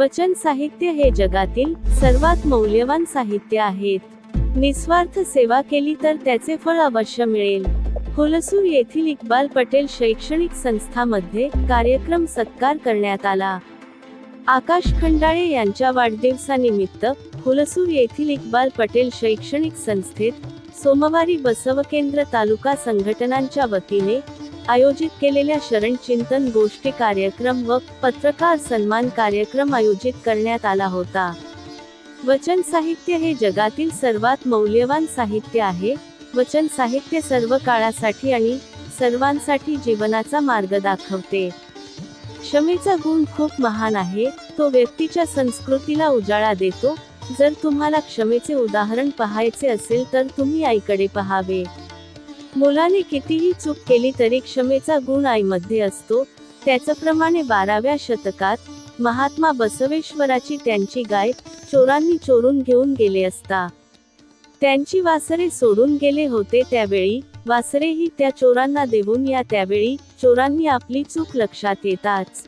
वचन साहित्य हे जगातील सर्वात मौल्यवान साहित्य आहेत निस्वार्थ सेवा केली तर त्याचे फळ अवश्य मिळेल. हुलसूर येथील इक्बाल पटेल शैक्षणिक संस्थामध्ये कार्यक्रम सत्कार करण्यात आला. आकाश खंडाळे यांच्या वाढदिवसानिमित्त हुलसूर येथील इक्बाल पटेल शैक्षणिक संस्थेत सोमवारी बसवकेंद्र तालुका संघटनांच्या वतीने आयोजित केलेल्या शरण चिंतन गोष्टी कार्यक्रम व पत्रकार सन्मान कार्यक्रम आयोजित करण्यात आला होता. वचन साहित्य हे जगातील सर्वात मौल्यवान साहित्य आहे. वचन साहित्य सर्व काळासाठी आणि सर्वांसाठी जीवनाचा मार्ग दाखवते. क्षमेचा गुण खूप महान आहे. तो व्यक्तीच्या संस्कृतीला उजाळा देतो. जर तुम्हाला क्षमेचे उदाहरण पाहायचे असेल तर तुम्ही आईकडे पहावे. मुलाने कितीही चूक केली तरी क्षमेचा गुण आईमध्ये असतो. त्याचप्रमाणे बाराव्या शतकात महात्मा बसवेश्वराची त्यांची गाय चोरांनी चोरून घेऊन गेले असता. त्यांची वासरे सोडून गेले होते त्यावेळी वासरेही त्या चोरांना देऊन या त्यावेळी चोरांनी आपली चूक लक्षात येताच.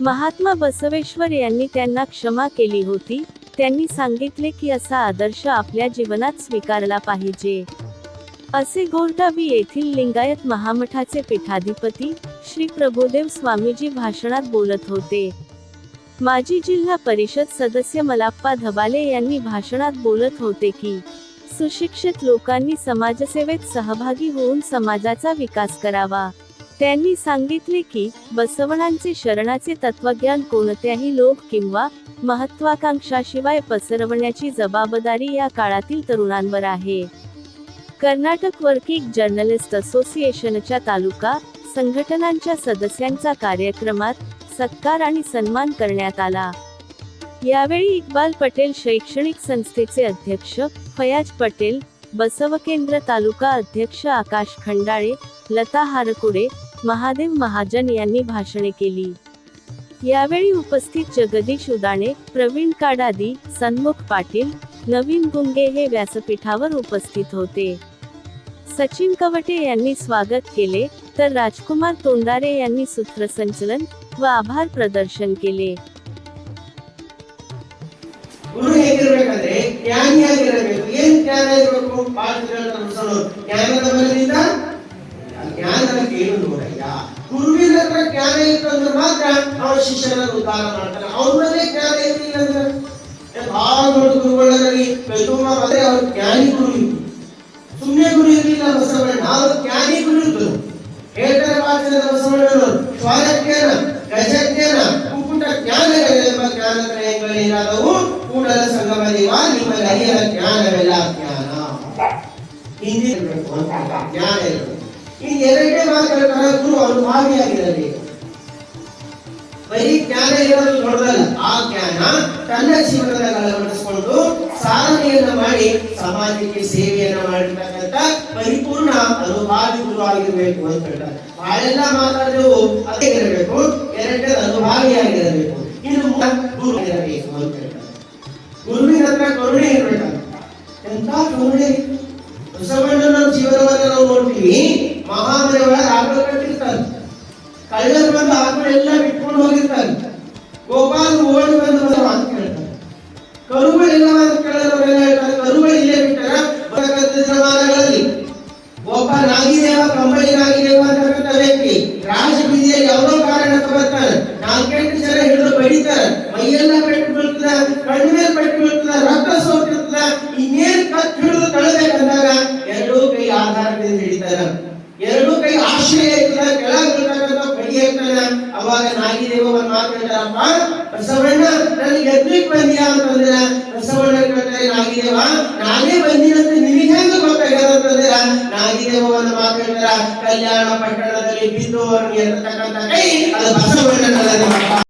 महात्मा बसवेश्वर यांनी त्यांना क्षमा केली होती. त्यांनी सांगितले की असा आदर्श आपल्या जीवनात स्वीकारला पाहिजे. असे गोरगावी येथील लिंगायत महामठाचे पीठाधिपती श्री प्रभुदेव स्वामीजी भाषणात बोलत होते. माजी जिल्हा परिषद सदस्य मलाप्पा धबाले यांनी भाषणात बोलत होते की सुशिक्षित लोकांनी समाजसेवेत सहभागी होऊन समाजाचा विकास करावा. त्यांनी सांगितले की बसवणांचे शरणाचे तत्वज्ञान कोणत्याही लोक किंवा महत्वाकांक्षाशिवाय पसरवण्याची जबाबदारी या काळातील तरुणांवर आहे. कर्नाटक वर्किंग जर्नलिस्ट असोसिएशनच्या तालुका संघटनांच्या सदस्यांचा कार्यक्रमात सत्कार आणि सन्मान करण्यात आला. यावेळी इक्बाल पटेल शैक्षणिक संस्थेचे अध्यक्ष फयाज पटेल बसवकेंद्र तालुका अध्यक्ष आकाश खंडाळे लता हारकुडे महादेव महाजन यांनी भाषणे केली. यावेळी उपस्थित जगदीश उदाणे प्रवीण काडादी सन्मुख पाटील नवीन गुंगे हे व्यासपीठावर उपस्थित होते. सचिन कवटे यांनी स्वागत केले तर राजकुमार तोंडारे यांनी सूत्रसंचलन व आभार ಪ್ರದರ್ಶನ್ केले ಗುರು ಹೇಗಿರ್ಬೇಕಂದ್ರೆ ಜ್ಞಾನಿಯಾಗಿರಬೇಕು ಏನ್ ಜ್ಞಾನ ಇರಬೇಕು ಬಹಳ ಮುಸಳು ಜ್ಞಾನದ ಬಲದಿಂದ ಆ ಜ್ಞಾನದ ಕೇಳು ನೋಡಯ್ಯ ಗುರುವಿನ ಹತ್ರ ಜ್ಞಾನ ಇತ್ತು ಅಂದ್ರೆ ಮಾತ್ರ ಅವನ ಶಿಷ್ಯನ ಉದ್ಧಾರ ಮಾಡ್ತಾನೆ ಅವನ ಮೇಲೆ ಜ್ಞಾನ ಇರಲಿಲ್ಲ ಅಂದ್ರೆ ಏ, ಬಹಳ ದೊಡ್ಡ ಗುರುಗಳಲ್ಲಿ ತುಂಬ ಬಂದ್ರೆ ಅವ್ರು ಜ್ಞಾನಿ ನಮಸ್ಮರಣರು ಸ್ವಾರಜ್ಞಾನ ಗಜಜ್ಞಾನ ಕುಂಕುಟ ಜ್ಞಾನಗಳೆಂಬ ಜ್ಞಾನ ತ್ರಯಗಳೇನಾದವು ಕೂಡಲ ಸಂಗಮ ದೇವ ನಿಮ್ಮ ಗರಿಯ ಜ್ಞಾನವೆಲ್ಲ ಜ್ಞಾನ. ಹಿಂದಿರಬೇಕು ಜ್ಞಾನ ಇರಬೇಕು. ಈ ಎರಡನೇ ಮಾತುಗಳ ಗುರು ಅವನು ಭಾಗಿಯಾಗಿರಬೇಕು ಬರೀ ಜ್ಞಾನ ಇರೋದು ದೊಡ್ಡದಲ್ಲ ಆ ಜ್ಞಾನ ತನ್ನ ಜೀವನದಲ್ಲಿ ಅಳವಡಿಸಿಕೊಂಡು ಸಾಧನೆಯನ್ನ ಮಾಡಿ, ಸಮಾಜಕ್ಕೆ ಸೇವೆಯನ್ನ ಮಾಡಿರ್ತಕ್ಕಂಥ ಪರಿಪೂರ್ಣ ಅನುಭಾವಿ ಗುರು ಆಗಿರ್ಬೇಕು ಅಂತ ಹೇಳ್ತಾರೆ. ಬಹಳೆಲ್ಲ ಮಾತಾಡಿದೆವು ಅದೇ ಇರಬೇಕು ಎರಡನೇ ಅನುಭಾವಿಯಾಗಿರಬೇಕು ಇದು ಗುರು ಆಗಿರಬೇಕು ಅಂತ ಹೇಳ್ತಾರೆ. ಗುರುವಿನ ಹತ್ರ ಕರುಣೆ ಇರ್ಬೇಕಂತ ಎಂತ ಕರುಣೆ? ಬಸವಣ್ಣನ ಜೀವನವನ್ನು ನಾವು ನೋಡ್ತೀವಿ. ಮಹಾಮನೆ ಒಳಗೆ ಆಕಳ ಕಟ್ಟಿರ್ತಾರೆ. ಕಳ್ಳರು ಬಂದು ಎಲ್ಲ ಬಿಟ್ಕೊಂಡು ಹೋಗಿರ್ತಾರೆ ಗೋಪಾಲ್ ಓಡಿ ಬಂದು ಅಂತ ಹೇಳ್ತಾರೆ ಕರುಗಳೆಲ್ಲ ನಾಗಿದೇವನ ಮಾತಾಡ್ತಾರಪ್ಪ ಬಸವಣ್ಣ, ನನಗೆ ಎದ್ರಿಕ್ ಬಂದಿಯ ಅಂತಂದ್ರ ಬಸವಣ್ಣ ಕೇಳ್ತಾರೆ ನಾಗಿದೇವ ನಾನೇ ಬಂದಿನಂತ ನಿಮಗೆ ಹೆಂಗ ಗೊತ್ತಾಗ್ಯದ ಅಂತಂದ್ರ ನಾಗಿದೇವನ ಮಾತಾಡ್ತಾರ ಕಲ್ಯಾಣ ಪಟ್ಟಣದಲ್ಲಿ ಬಿದ್ದೋರ್ಗೆ ಇರತಕ್ಕಂಥ ಕೈ ಅದು ಬಸವಣ್ಣನದಪ್ಪ